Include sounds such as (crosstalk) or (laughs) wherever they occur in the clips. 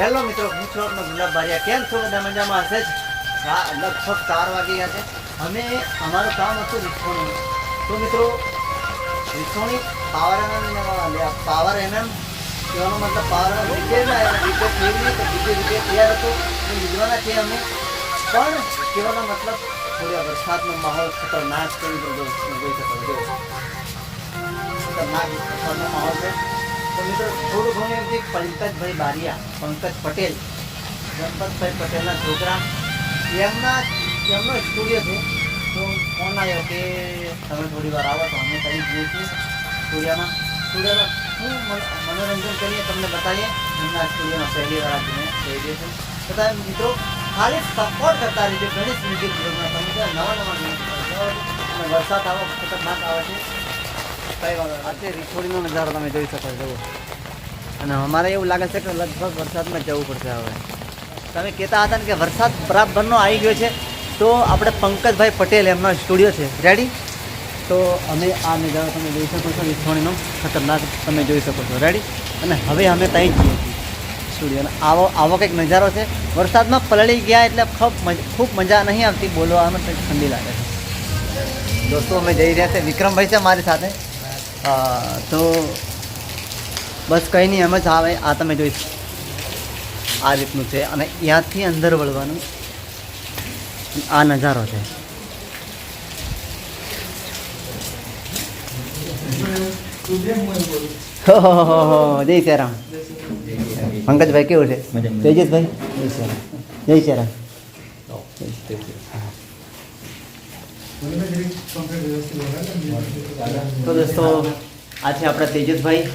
Hello મિત્રો, હું છું આપનો ગુલાબ બારિયા. કેમ છો? બધા મજામાં હશે જ? લગભગ ચાર વાગી ગયા છે. અમે, અમારું કામ હતું રીસોણી તો મિત્રો રીસોણી પાવર એમએમ પાવર એમએમ કહેવાનો મતલબ પાવર એમ રિપેર થઈ નહીં તો બીજું રિપેર તૈયાર હતો, એ લીધવાના છીએ અમે. પણ કહેવાનો મતલબ થોડા વરસાદનો માહોલ ખતરનાક કરી દીધો જોઈ શકો ખતરનાક વરસાદનો માહોલ છે. તો મિત્રો, થોડું ઘણું એમ પંકજભાઈ બારિયા, પંકજ પટેલ ગણપતભાઈ પટેલના છોકરા, એમના એમનો સ્ટુડિયો છે. તો ફોન આવ્યો કે તમે થોડી વાર આવો તો અમે કરી જઈએ છીએ સ્ટુડિયોમાં સ્ટુડિયોમાં શું મનોરંજન કરીએ, તમને બતાવીએ. એમના સ્ટુડિયોમાં પહેલી વાર આજે મેં કહી દઈએ છું. બધા મિત્રો, ખાલી સપોર્ટ કરતા રહેજો. ગણેશ મ્યુઝિક તમે નવા નવા અને વરસાદ આવો, ખતરનાક આવે છે. આજે રીછોડીનો નજારો તમે જોઈ શકો છો અને અમારે એવું લાગે છે કે લગભગ વરસાદમાં જવું પડશે હવે. તમે કહેતા હતા ને કે વરસાદ બરાબરનો આવી ગયો છે, તો આપણે પંકજભાઈ પટેલ એમનો સ્ટુડિયો છે. રેડી તો અમે આ નજારો તમે જોઈ શકો છો રીછોણીનો ખતરનાક તમે જોઈ શકો છો. રેડી અને હવે અમે ત્યાં જઈએ છીએ. સ્ટુડિયોનો આવો આવો કંઈક નજારો છે. વરસાદમાં પલળી ગયા એટલે ખૂબ ખૂબ મજા નહીં આવતી, બોલવામાં ઠંડી લાગે છે. દોસ્તો, અમે જઈ રહ્યા છે વિક્રમભાઈ છે મારી સાથે. અ, તો બસ કંઈ નહીં એમ જ આવે આ તમે જોઈ આ રીતનું છે અને ત્યાંથી અંદર વળવાનું. આ નજારો છે. હો હો હો હો જય શ્રીરામ. પંકજભાઈ કેવું છે. તેજસભાઈ? જય શ્રીરામ. જય શ્રીરામ. તો દોસ્તો આ છે આપણા તેજસભાઈ અને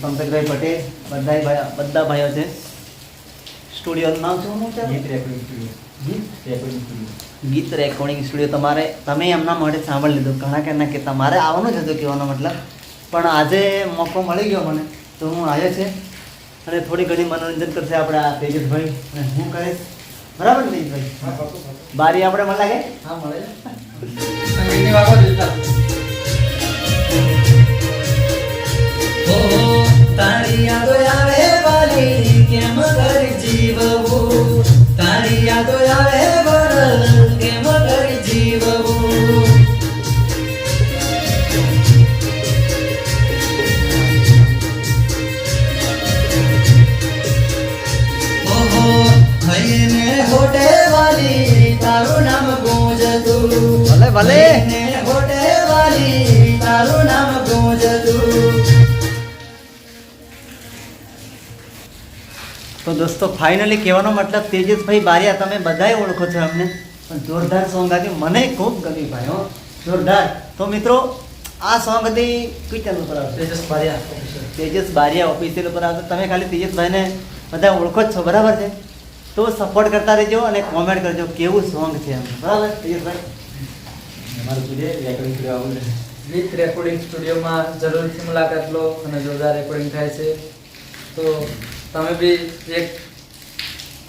પંકજભાઈ પટેલ. બધા ભાઈ બધા ભાઈઓ છે. સ્ટુડિયોનું નામ શું છે? Geet recording studio Geet? Recording studio તમારે તમે એમના માટે સાંભળી લીધું. ઘણા કે ના કે તમારે આવવાનું જ હતું કહેવાનો મતલબ. પણ આજે મોકો મળી ગયો મને. તો હું આવ્યો છે. અને થોડી ઘણી મનોરંજન કરશે આપણે આ તેજસભાઈ. અને હું કરીશ. બરાબર ને ભાઈ? બારી આપણે મળે લાગે હા મળે. સંગીતની વાગો ઓ તારી યાદો તો દોસ્તો ફાઇનલી કહેવાનો મતલબ તેજસભાઈ બારિયા તમે બધાય ઓળખો છો અમને. પણ જોરદાર સોંગ આવી મને ખૂબ ગમી ભાઈ હો. જોરદાર. તો મિત્રો આ સોંગ હતી કઈ ચેનલ ઉપર આવશે? તેજસ બારિયા તેજસ બારિયા ઓફિસિયલ ઉપર આવશે. તમે ખાલી તેજસભાઈને બધા ઓળખો જ છો બરાબર છે? તો સપોર્ટ કરતા રહેજો અને કોમેન્ટ કરજો કેવું સોંગ છે એમ. બરાબર તેજસભાઈ? અમારું સ્ટુડિયો રેકોર્ડિંગ સ્ટુડિયો આવું છે. વિથ રેકોર્ડિંગ સ્ટુડિયોમાં જરૂરથી મુલાકાત લો અને જોરદાર રેકોર્ડિંગ થાય છે. તો તમે બી એક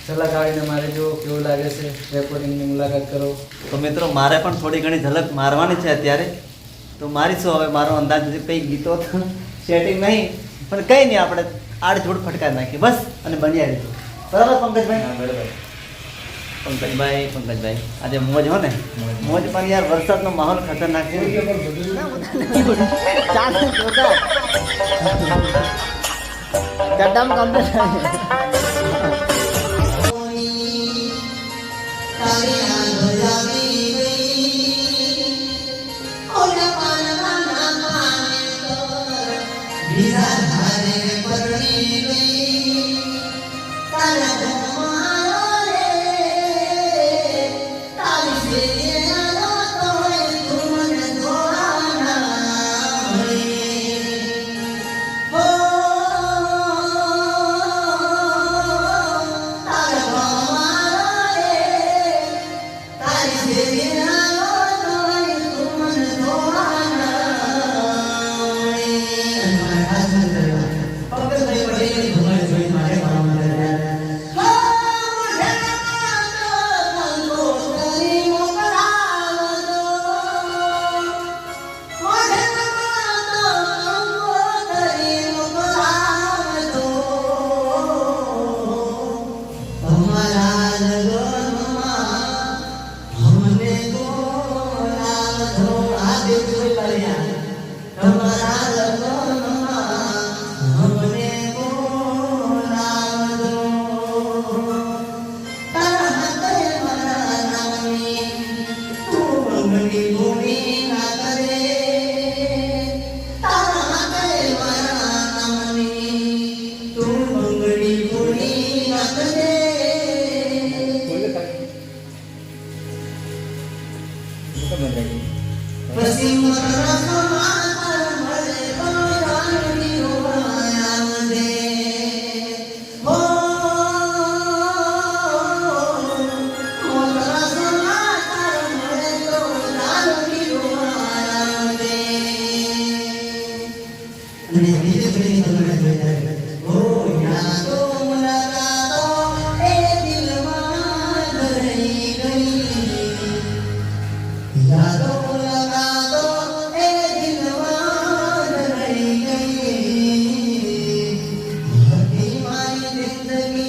ઝલક આવીને મારે જો કેવું લાગે છે રેકોર્ડિંગની મુલાકાત કરો. તો મિત્રો મારે પણ થોડી ઘણી ઝલક મારવાની છે અત્યારે. તો મારીશું હવે મારો અંદાજ હજી કંઈ ગીતો સેટિંગ નહીં પણ કંઈ નહીં આપણે આડઝૂડ ફટકારી નાખીએ. બસ અને બની આવી બરાબર પંકજભાઈ? હા, બરાબર. પંકજભાઈ પંકજભાઈ. આજે મોજ હો ને? મોજ પણ યાર વરસાદનો માહોલ ખતરનાક છે. (laughs) કમ્પ્લીટ તારા (laughs) મારી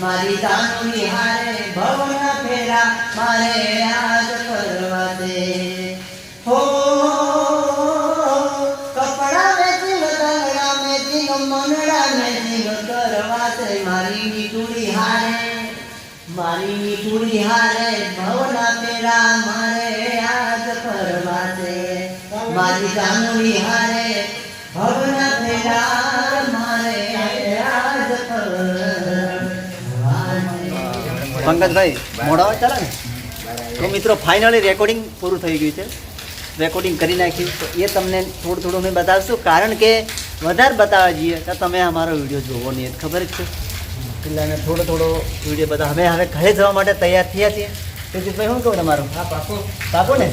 મારી જાનુડી હારે ભવના ફેરા, મારે આજ કરવાસે હો, કપડા વેચીને દંગડા વેચીને મનડા મેચી કરવા દે મારી મીઠુડી હારે. મારી મીઠુડી હારે ભવના ફેરા, મારે આજ કરવા દે મારી કાનુડી હારે ભવના પેરા પંકજભાઈ મોડાવા ચાલે ને? તો મિત્રો ફાઇનલી રેકોર્ડિંગ પૂરું થઈ ગયું છે. રેકોર્ડિંગ કરી નાખ્યું તો એ તમને થોડું થોડું અમે બતાવશું. કારણ કે વધારે બતાવવા જઈએ તો તમે અમારો વીડિયો જોવો નહીં. એ ખબર જ છે. એટલે અમે થોડો થોડો વીડિયો બધા અમે હવે ઘરે જવા માટે તૈયાર થયા છીએ. તેજીતભાઈ શું કહું તમારું? હા પાકો. પાકો ને?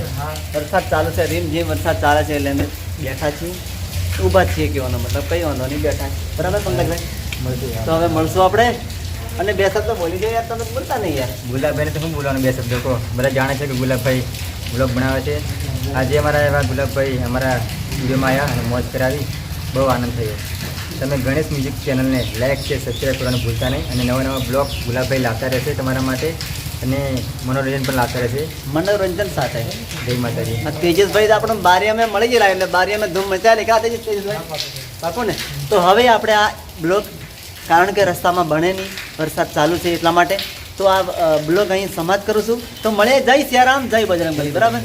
વરસાદ ચાલુ છે રીમ જેમ વરસાદ ચાલે છે એટલે અમે બેઠા છીએ. ઊભા છીએ કહેવાનો મતલબ કઈ વાંધો નહીં બેઠા. બરાબર પંકજભાઈ? તો હવે મળશું આપણે. અને બે શબ્દ બોલી દે યાર તમે બોલતા નહીં યાર. ગુલાબભાઈને તો શું બોલવાનું બે શબ્દ કહો બધા જાણે છે કે ગુલાબભાઈ બ્લોગ બનાવે છે. આજે અમારા એવા ગુલાબભાઈ અમારા સ્ટુડિયોમાં આવ્યા અને મોજ કરાવી. બહુ આનંદ થયો. તમે ગણેશ મ્યુઝિક ચેનલને લાઈક છે સબસ્ક્રાઈબ કરવાનું ભૂલતા નહીં અને નવા નવા બ્લોગ ગુલાબભાઈ લાવતા રહેશે તમારા માટે અને મનોરંજન પણ લાવતા રહેશે. મનોરંજન સાથે. જય માતાજી. તેજસભાઈ તો આપણે બારી અમે મળી ગયેલા એટલે બારી અમે ધૂમ મચાવી કા તેજસ તેજસભાઈ. પાકો ને તો હવે આપણે આ બ્લોગ કારણ કે રસ્તામાં બને નહીં, વરસાદ ચાલુ છે એટલા માટે. તો આ બ્લોગ અહીં સમાપ્ત કરું છું. તો મળે જય સિયારામ, જય બજરંગબલી. બરાબર?